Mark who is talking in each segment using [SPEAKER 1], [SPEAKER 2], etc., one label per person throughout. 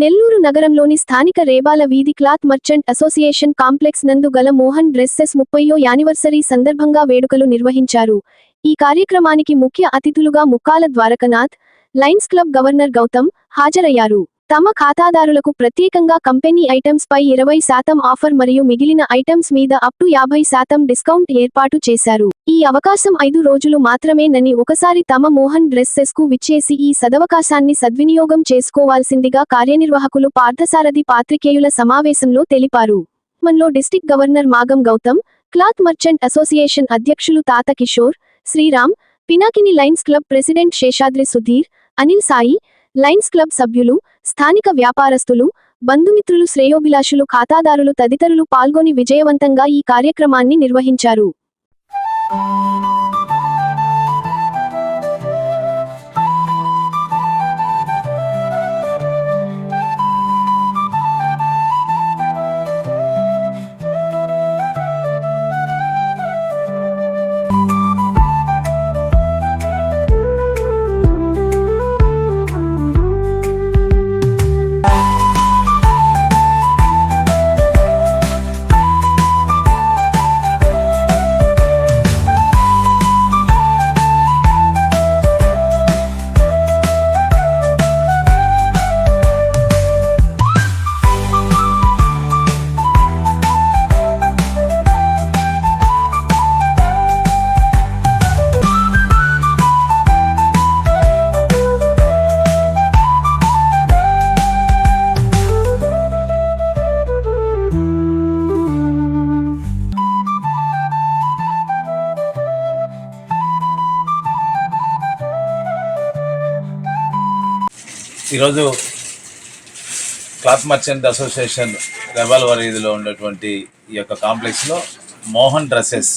[SPEAKER 1] నెల్లూరు నగరంలోని స్థానిక రేబాల వీధి క్లాత్ మర్చెంట్ అసోసియేషన్ కాంప్లెక్స్ నందు గల మోహన్ డ్రెస్సెస్ ముప్పయో యానివర్సరీ సందర్భంగా వేడుకలు నిర్వహించారు. ఈ కార్యక్రమానికి ముఖ్య అతిథులుగా Mukkala Dwarakanath lions club governor Gautam హాజరయ్యారు. తమ ఖాతాదారులకు ప్రత్యేకంగా కంపెనీ ఐటమ్స్ పై ఇరవై శాతం ఆఫర్ మరియు మిగిలిన ఐటమ్స్ మీద అప్ టు యాభై శాతం డిస్కౌంట్ ఏర్పాటు చేశారు. ఈ అవకాశం ఐదు రోజులు మాత్రమేనని ఒకసారి తమ మోహన్ డ్రెస్సెస్కు విచ్చేసి ఈ సదవకాశాన్ని సద్వినియోగం చేసుకోవాల్సిందిగా కార్యనిర్వాహకులు పార్థసారథి పాత్రికేయుల సమావేశంలో తెలిపారు. మనలో district governor Magam Gautam cloth merchant association అధ్యక్షులు Tata Kishore Sriram Pinakini lions club president Seshadri Sudheer Anil Sai lions club సభ్యులు స్థానిక వ్యాపారస్తులు బంధుమిత్రులు శ్రేయోభిలాషులు ఖాతాదారులు తదితరులు పాల్గొని విజయవంతంగా ఈ కార్యక్రమాన్ని నిర్వహించారు.
[SPEAKER 2] ఈరోజు క్లాత్ మర్చెంట్ అసోసియేషన్ రెబల్ ఇదిలో ఉన్నటువంటి ఈ యొక్క కాంప్లెక్స్లో మోహన్ డ్రెస్సెస్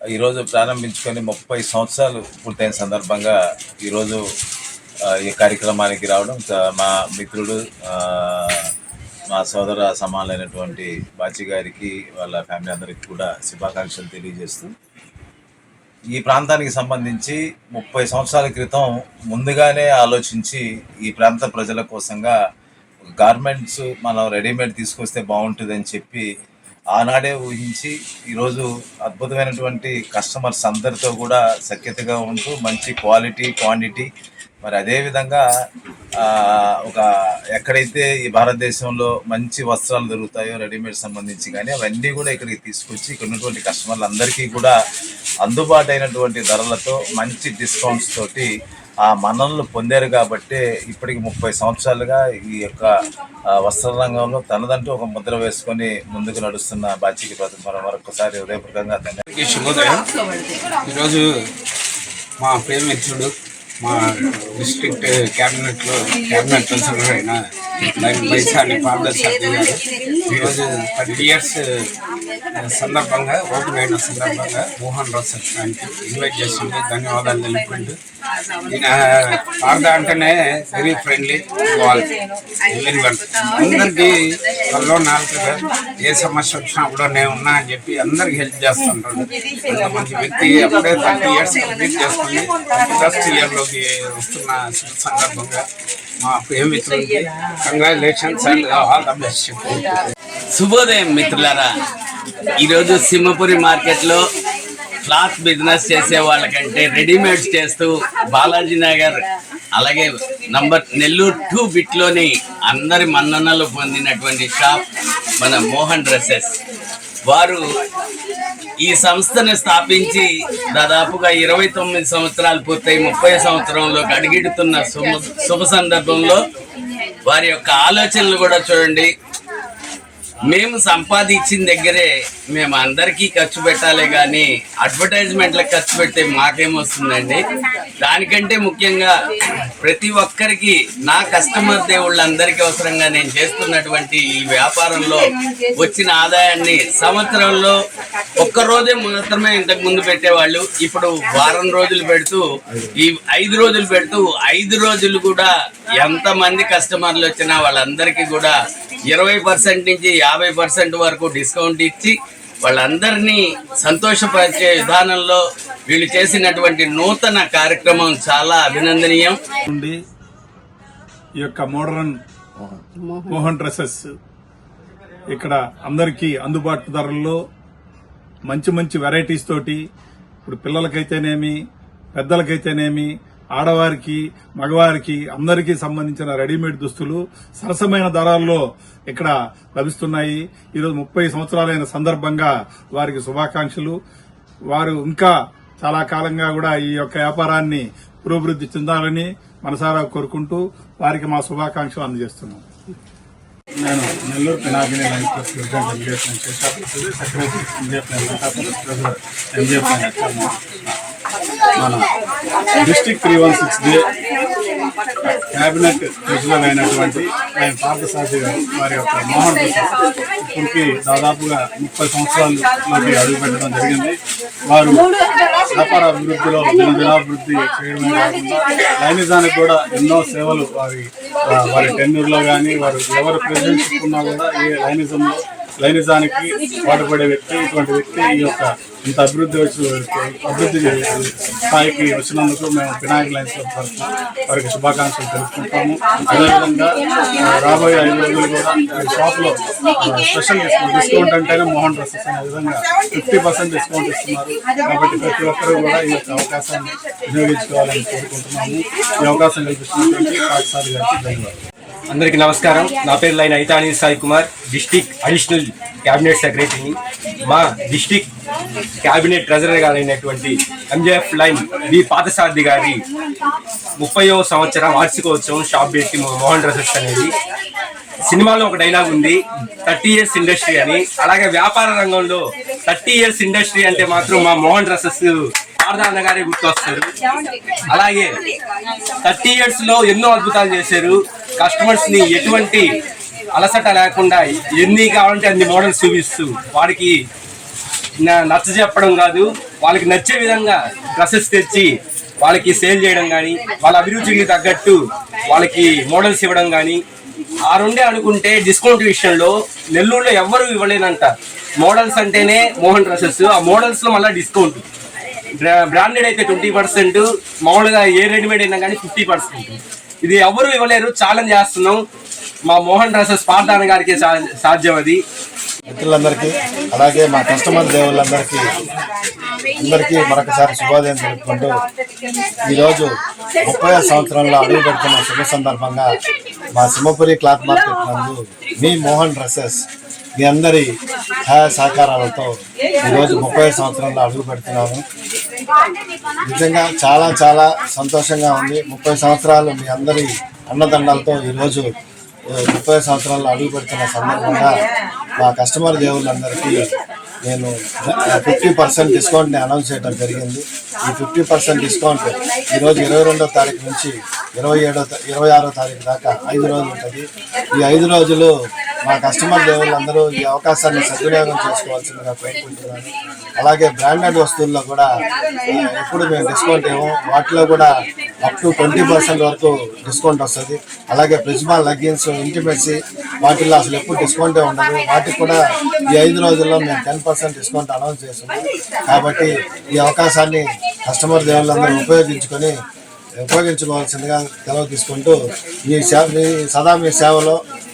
[SPEAKER 2] ఈరోజు ప్రారంభించుకొని ముప్పై సంవత్సరాలు పూర్తయిన సందర్భంగా ఈరోజు ఈ కార్యక్రమానికి రావడం మా మిత్రుడు మా సోదర సమానమైనటువంటి బాచి గారికి వాళ్ళ ఫ్యామిలీ అందరికి కూడా శుభాకాంక్షలు తెలియజేస్తూ ఈ ప్రాంతానికి సంబంధించి ముప్పై సంవత్సరాల క్రితం ముందుగానే ఆలోచించి ఈ ప్రాంత ప్రజల కోసంగా గార్మెంట్స్ మనం రెడీమేడ్ తీసుకొస్తే బాగుంటుందని చెప్పి ఆనాడే ఊహించి ఈరోజు అద్భుతమైనటువంటి కస్టమర్స్ అందరితో కూడా సఖ్యతగా ఉంటూ మంచి క్వాలిటీ క్వాంటిటీ మరి అదేవిధంగా ఒక ఎక్కడైతే ఈ భారతదేశంలో మంచి వస్త్రాలు దొరుకుతాయో రెడీమేడ్ సంబంధించి కానీ అవన్నీ కూడా ఇక్కడికి తీసుకొచ్చి ఇక్కడ ఉన్నటువంటి కస్టమర్లు అందరికీ కూడా అందుబాటు అయినటువంటి ధరలతో మంచి డిస్కౌంట్స్ తోటి ఆ మన్ననలు పొందారు కాబట్టి ఇప్పటికి ముప్పై సంవత్సరాలుగా ఈ యొక్క వస్త్ర రంగంలో తనదంటూ ఒక ముద్ర వేసుకొని ముందుకు నడుస్తున్న బాచికి ప్రతి మరొకసారి హృదయపూర్వకంగా ధన్యవాదాలు.
[SPEAKER 3] శుభోదయం ఈరోజు మా ప్రేమిత్రుడు మా డిస్ట్రిక్ట్ క్యాబినెట్లో క్యాబినెట్ కౌన్సిలర్ అయిన లైన్ బైసాని పార్దర్శి గారు. ఈరోజు థర్టీ ఇయర్స్ సందర్భంగా ఓపెన్ అయిన సందర్భంగా మోహన్ రాజానికి ఇన్వైట్ చేసింది. ధన్యవాదాలు తెలుపుకుంటూ. ఈయన పార్ద అంటేనే వెరీ ఫ్రెండ్లీ వాల్ వన్ అందరికీ వాళ్ళు నాలుగుగా ఏ సమస్య వచ్చినా కూడా నేను ఉన్నా అని చెప్పి అందరికి హెల్ప్ చేస్తుంటాడు. అంత మంచి వ్యక్తి అప్పుడే థర్టీ ఇయర్స్ కంప్లీట్ చేసుకుని ఫస్ట్ ఇయర్లోకి వస్తున్న సందర్భంగా మా ప్రేమిత్రులకి congratulations and all the best చెప్పు
[SPEAKER 4] శుభోదయం మిత్రులారా ఈరోజు సింహపురి మార్కెట్లో క్లాత్ బిజినెస్ చేసే వాళ్ళకంటే రెడీమేడ్స్ చేస్తూ బాలాజీ నగర్ అలాగే నంబర్ నెల్లూరు టూ బిట్లోని అందరి మన్ననలు పొందినటువంటి షాప్ మన మోహన్ డ్రెస్సెస్. వారు ఈ సంస్థను స్థాపించి దాదాపుగా ఇరవై తొమ్మిది సంవత్సరాలు పూర్తయి ముప్పై సంవత్సరంలో అడిగిడుతున్న శుభ శుభ సందర్భంలో వారి యొక్క ఆలోచనలు కూడా చూడండి. మేము సంపాదించిన దగ్గరే మేము అందరికీ ఖర్చు పెట్టాలి కానీ అడ్వర్టైజ్మెంట్లకు ఖర్చు పెడితే మాకేమొస్తుందండి? దానికంటే ముఖ్యంగా ప్రతి ఒక్కరికి నా కస్టమర్ దేవుళ్ళందరికీ అవసరంగా నేను చేస్తున్నటువంటి ఈ వ్యాపారంలో వచ్చిన ఆదాయాన్ని సంవత్సరంలో ఒక్క రోజే మాత్రమే ఇంతకు ముందు పెట్టేవాళ్ళు. ఇప్పుడు వారం రోజులు పెడుతూ ఈ ఐదు రోజులు పెడుతూ ఐదు రోజులు కూడా ఎంతమంది కస్టమర్లు వచ్చినా వాళ్ళందరికీ కూడా ఇరవై పర్సెంట్ నుంచి యాభై పర్సెంట్ వరకు డిస్కౌంట్ ఇచ్చి వాళ్ళందరినీ సంతోషపరిచే విధానంలో వీళ్ళు చేసినటువంటి నూతన కార్యక్రమం చాలా అభినందనీయం.
[SPEAKER 5] ఉంది ఈ యొక్క మోడర్న్ మోహన్ డ్రెస్సెస్ ఇక్కడ అందరికీ అందుబాటు ధరల్లో మంచి మంచి వెరైటీస్ తోటి ఇప్పుడు పిల్లలకైతేనేమి పెద్దలకైతేనేమి ఆడవారికి మగవారికి అందరికీ సంబంధించిన రెడీమేడ్ దుస్తులు సరసమైన ధరల్లో ఇక్కడ లభిస్తున్నాయి. ఈరోజు ముప్పై సంవత్సరాలైన సందర్భంగా వారికి శుభాకాంక్షలు. వారు ఇంకా చాలా కాలంగా కూడా ఈ యొక్క వ్యాపారాన్ని పురోభివృద్ధి చెందాలని మనసారా కోరుకుంటూ వారికి మా శుభాకాంక్షలు అందజేస్తున్నాం. నేను Nellore Pinakini lions president secretary మన district three one six D cabinet president అయినటువంటి ఆయన పార్థసారథి గారు వారి యొక్క మోహన్ ఇప్పటికి దాదాపుగా ముప్పై సంవత్సరాలు అడుగు పెట్టడం జరిగింది. వారు వ్యాపార అభివృద్ధిలో దినదినాభివృద్ధి చేయడమే కాకుండా లైనిజానికి కూడా ఎన్నో సేవలు వారి వారి టెన్యూర్లో కానీ వారు ఎవరు ప్రెసిడెంట్ ఉన్నా కూడా ఏ లైనిజంలో లైనిజానికి పాటుపడే వ్యక్తి ఇటువంటి వ్యక్తి ఈ యొక్క ఇంత అభివృద్ధి అభివృద్ధి స్థాయికి వచ్చినందుకు మేము వినాయక లైన్స్ తరఫున వారికి శుభాకాంక్షలు తెలుపుకుంటాము. అదేవిధంగా రాబోయే ఐదు రోజులు కూడా షాప్లో స్పెషల్ డిస్కౌంట్ డిస్కౌంట్ అంటేనే మోహన్ డ్రెస్సెస్ అనే విధంగా ఫిఫ్టీ పర్సెంట్ డిస్కౌంట్ ఇస్తున్నారు. కాబట్టి ప్రతి ఒక్కరూ కూడా ఈ యొక్క అవకాశాన్ని వినియోగించుకోవాలని కోరుకుంటున్నాము. ఈ అవకాశం కల్పిస్తున్నటువంటి పాఠశాల గారికి ధన్యవాదాలు.
[SPEAKER 6] అందరికీ నమస్కారం. నా పేరు Lion Aitani Sai Kumar. District additional cabinet సెక్రటరీని. మా డిస్టిక్ క్యాబినెట్ ట్రెజరర్ గారైనటువంటి ఎంజేఎఫ్ లైన్ వి పాతసారథి గారి ముప్పయో సంవత్సర వార్షికోత్సవం షాప్ పెట్టి మోహన్ డ్రెసెస్ అనేది. సినిమాలో ఒక డైలాగ్ ఉంది థర్టీ ఇయర్స్ ఇండస్ట్రీ అని. అలాగే వ్యాపార రంగంలో థర్టీ ఇయర్స్ ఇండస్ట్రీ అంటే మాత్రం మా మోహన్ డ్రెస్సెస్ శారదాన్న గారే గుర్తొస్తారు. అలాగే థర్టీ ఇయర్స్లో ఎన్నో అద్భుతాలు చేశారు. కస్టమర్స్ని ఎటువంటి అలసట లేకుండా ఎన్ని కావాలంటే అన్ని మోడల్స్ చూపిస్తూ వాడికి నచ్చ చెప్పడం కాదు వాళ్ళకి నచ్చే విధంగా డ్రెస్సెస్ తెచ్చి వాళ్ళకి సేల్ చేయడం కానీ వాళ్ళ అభిరుచికి తగ్గట్టు వాళ్ళకి మోడల్స్ ఇవ్వడం కానీ ఆ రెండే అనుకుంటే డిస్కౌంట్ విషయంలో నెల్లూరులో ఎవ్వరు ఇవ్వలేనంట. మోడల్స్ అంటేనే మోహన్ డ్రెస్సెస్ ఆ మోడల్స్లో మళ్ళీ డిస్కౌంట్ బ్రాండెడ్ అయితే ట్వంటీ పర్సెంట్ మామూలుగా ఏ రెడీమేడ్ అయినా కానీ ఫిఫ్టీ పర్సెంట్ ఇది ఎవరు ఇవ్వలేరు ఛాలెంజ్ చేస్తున్నాం. మా మోహన్ డ్రెస్సెస్ పార్థాన గారికి సా- సాధ్యం అది.
[SPEAKER 7] మిత్రులందరికీ అలాగే మా కస్టమర్ దేవుళ్ళందరికీ అందరికీ మరొకసారి శుభోదయం తెలుపుకుంటూ ఈరోజు ముప్పై సంవత్సరంలో అడుగు పెడుతున్న శుభ సందర్భంగా మా సింహపురి క్లాత్ మార్కెట్ నందు మీ మోహన్ డ్రెస్సెస్ మీ అందరి సహాయ సహకారాలతో ఈరోజు ముప్పై సంవత్సరంలో అడుగు పెడుతున్నాను. నిజంగా చాలా చాలా సంతోషంగా ఉంది. ముప్పై సంవత్సరాలు మీ అందరి అన్నదండలతో ఈరోజు ముప్పై సంవత్సరాలు అడుగు పెడుతున్న సందర్భంగా మా కస్టమర్ దేవుళ్ళందరికీ నేను ఫిఫ్టీ పర్సెంట్ డిస్కౌంట్ని అనౌన్స్ చేయడం జరిగింది. ఈ ఫిఫ్టీ పర్సెంట్ డిస్కౌంట్ ఈరోజు ఇరవై రెండో తారీఖు నుంచి ఇరవై ఏడో ఇరవై ఆరో తారీఖు దాకా ఐదు రోజులు ఉంటుంది. ఈ ఐదు రోజులు మా కస్టమర్ దేవుళ్ళందరూ ఈ అవకాశాన్ని సద్వినియోగం చేసుకోవాల్సిందిగా కోరుకుంటున్నాను. అలాగే బ్రాండెడ్ వస్తువుల్లో కూడా ఎప్పుడు మేము డిస్కౌంట్ ఇవ్వం. వాటిలో కూడా అప్ టు ట్వంటీ పర్సెంట్ వరకు డిస్కౌంట్ వస్తుంది. అలాగే ప్రిజ్మా లగ్గిన్స్ ఇంటిమెట్సీ వాటిల్లో అసలు ఎప్పుడు డిస్కౌంటే ఉండదు. వాటికి కూడా ఈ ఐదు రోజుల్లో మేము టెన్ పర్సెంట్ డిస్కౌంట్ అనౌన్స్ చేస్తున్నాం. కాబట్టి ఈ అవకాశాన్ని కస్టమర్ దేవుళ్ళందరూ ఉపయోగించుకొని ఉపయోగించుకోవాల్సిందిగా తెలవ తీసుకుంటూ మీ సేవ మీ సదా మీ సేవలో